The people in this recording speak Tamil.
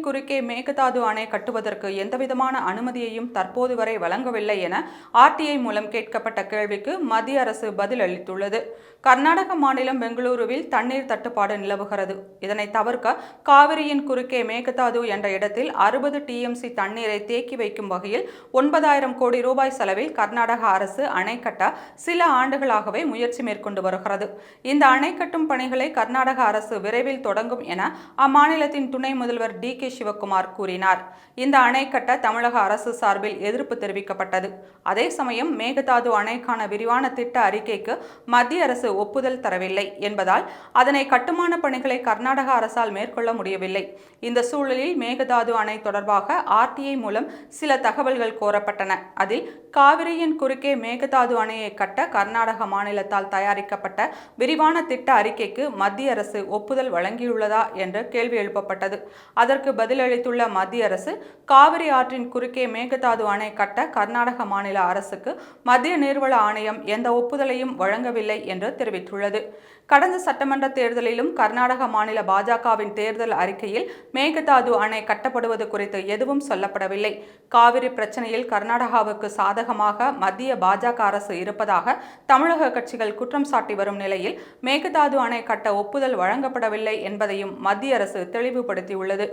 காவிரியின் குறுக்கே மேகதாது அணை கட்டுவதற்கு எந்தவிதமான அனுமதியையும் தற்போது வரை வழங்கவில்லை என ஆர்டிஐ மூலம் கேட்கப்பட்ட கேள்விக்கு மத்திய அரசு பதில் அளித்துள்ளது. கர்நாடக மாநிலம் பெங்களூருவில் தண்ணீர் தட்டுப்பாடு நிலவுகிறது. இதனை தவிர்க்க காவிரியின் குறுக்கே மேகதாது என்ற இடத்தில் அறுபது டிஎம்சி தண்ணீரை தேக்கி வைக்கும் வகையில் ஒன்பதாயிரம் கோடி ரூபாய் செலவில் கர்நாடக அரசு அணை கட்ட சில ஆண்டுகளாகவே முயற்சி மேற்கொண்டு வருகிறது. இந்த அணை கட்டும் பணிகளை கர்நாடக அரசு விரைவில் தொடங்கும் என அம்மாநிலத்தின் துணை முதல்வர் டி கே சிவக்குமார் கூறினார். இந்த அணை கட்ட தமிழக அரசு சார்பில் எதிர்ப்பு தெரிவிக்கப்பட்டது. அதே சமயம் மேகதாது அணைக்கான விரிவான திட்ட அறிக்கைக்கு மத்திய அரசு ஒப்புதல் தரவில்லை என்பதால் அதனை கட்டுமான பணிகளை கர்நாடக அரசால் மேற்கொள்ள முடியவில்லை. இந்த சூழலில் மேகதாது அணை தொடர்பாக ஆர்டிஐ மூலம் சில தகவல்கள் கோரப்பட்டன. அதில் காவிரியின் குறுக்கே மேகதாது அணையை கட்ட கர்நாடக மாநிலத்தால் தயாரிக்கப்பட்ட விரிவான திட்ட அறிக்கைக்கு மத்திய அரசு ஒப்புதல் வழங்கியுள்ளதா என்ற கேள்வி எழுப்பப்பட்டது. அதற்கு பதிலளித்துள்ள மத்திய அரசு காவிரி ஆற்றின் குறுக்கே மேகதாது அணை கட்ட கர்நாடக மாநில அரசுக்கு மத்திய நீர்வள ஆணையம் எந்த ஒப்புதலையும் வழங்கவில்லை என்று தெரிவித்துள்ளது. கடந்த சட்டமன்ற தேர்தலிலும் கர்நாடக மாநில பாஜகவின் தேர்தல் அறிக்கையில் மேகதாது அணை கட்டப்படுவது குறித்து எதுவும் சொல்லப்படவில்லை. காவிரி பிரச்சனையில் கர்நாடகாவுக்கு சாதகமாக மத்திய பாஜக அரசு இருப்பதாக தமிழக கட்சிகள் குற்றம் சாட்டி வரும் நிலையில் மேகதாது அணை கட்ட ஒப்புதல் வழங்கப்படவில்லை என்பதையும் மத்திய அரசு தெளிவுபடுத்தியுள்ளது.